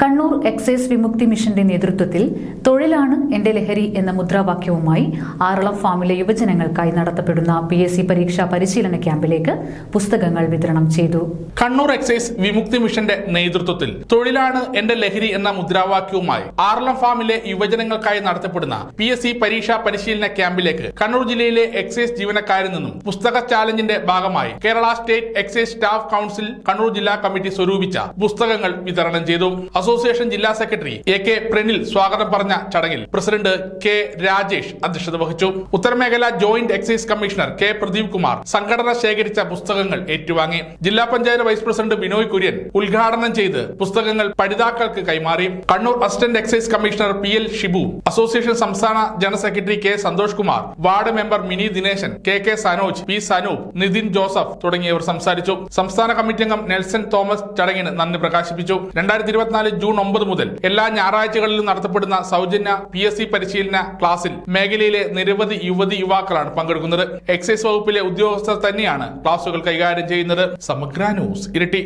Kannur excise വിമുക്തി മിഷന്റെ നേതൃത്വത്തിൽ തൊഴിലാണ് എന്റെ ലഹരി എന്ന മുദ്രാവാക്യവുമായി ആറളം ഫാമിലെ യുവജനങ്ങൾക്കായി നടത്തപ്പെടുന്ന പി എസ് സി പരീക്ഷാ പരിശീലന ക്യാമ്പിലേക്ക് പുസ്തകങ്ങൾ വിതരണം ചെയ്തു. കണ്ണൂർ എക്സൈസ് വിമുക്തി മിഷന്റെ നേതൃത്വത്തിൽ തൊഴിലാണ് എന്റെ ലഹരി എന്ന മുദ്രാവാക്യവുമായി ആറളം ഫാമിലെ യുവജനങ്ങൾക്കായി നടത്തപ്പെടുന്ന പി എസ് സി പരീക്ഷാ പരിശീലന ക്യാമ്പിലേക്ക് കണ്ണൂർ ജില്ലയിലെ എക്സൈസ് ജീവനക്കാരിൽ നിന്നും പുസ്തക ചാലഞ്ചിന്റെ ഭാഗമായി Kerala state excise staff council Kannur ജില്ലാ കമ്മിറ്റി സ്വരൂപിച്ച പുസ്തകങ്ങൾ വിതരണം ചെയ്തു. അസോസിയേഷൻ ജില്ലാ സെക്രട്ടറി എ കെ പ്രനിൽ സ്വാഗതം പറഞ്ഞ ചടങ്ങിൽ പ്രസിഡന്റ് കെ രാജേഷ് അധ്യക്ഷത വഹിച്ചു. ഉത്തരമേഖല joint excise commissioner K Pradeep Kumar സംഘടന ശേഖരിച്ച പുസ്തകങ്ങൾ ഏറ്റുവാങ്ങി. ജില്ലാ പഞ്ചായത്ത് വൈസ് പ്രസിഡന്റ് ബിനോയ് കുര്യൻ ഉദ്ഘാടനം ചെയ്ത് പുസ്തകങ്ങൾ പഠിതാക്കൾക്ക് കൈമാറി. Kannur assistant excise commissioner P L Shibu association സംസ്ഥാന general secretary K Santhosh Kumar ward member Mini Dineshan K K Sanoj P Sanoop Nithin Joseph തുടങ്ങിയവർ സംസാരിച്ചു. സംസ്ഥാന കമ്മിറ്റി അംഗം നെൽസൺ തോമസ് ചടങ്ങിന് നന്ദി പ്രകാശിപ്പിച്ചു. രണ്ടായിരത്തി ഇരുപത്തിനാല് ജൂൺ ഒമ്പത് മുതൽ എല്ലാ ഞായറാഴ്ചകളിലും നടത്തപ്പെടുന്ന സൗജന്യ പി എസ് സി പരിശീലന ക്ലാസ്സിൽ മേഖലയിലെ നിരവധി യുവതി യുവാക്കളാണ് പങ്കെടുക്കുന്നത്. എക്സൈസ് വകുപ്പിലെ ഉദ്യോഗസ്ഥർ തന്നെയാണ് ക്ലാസുകൾ കൈകാര്യം ചെയ്യുന്നത്. സമഗ്ര ന്യൂസ് ഇരട്ടി.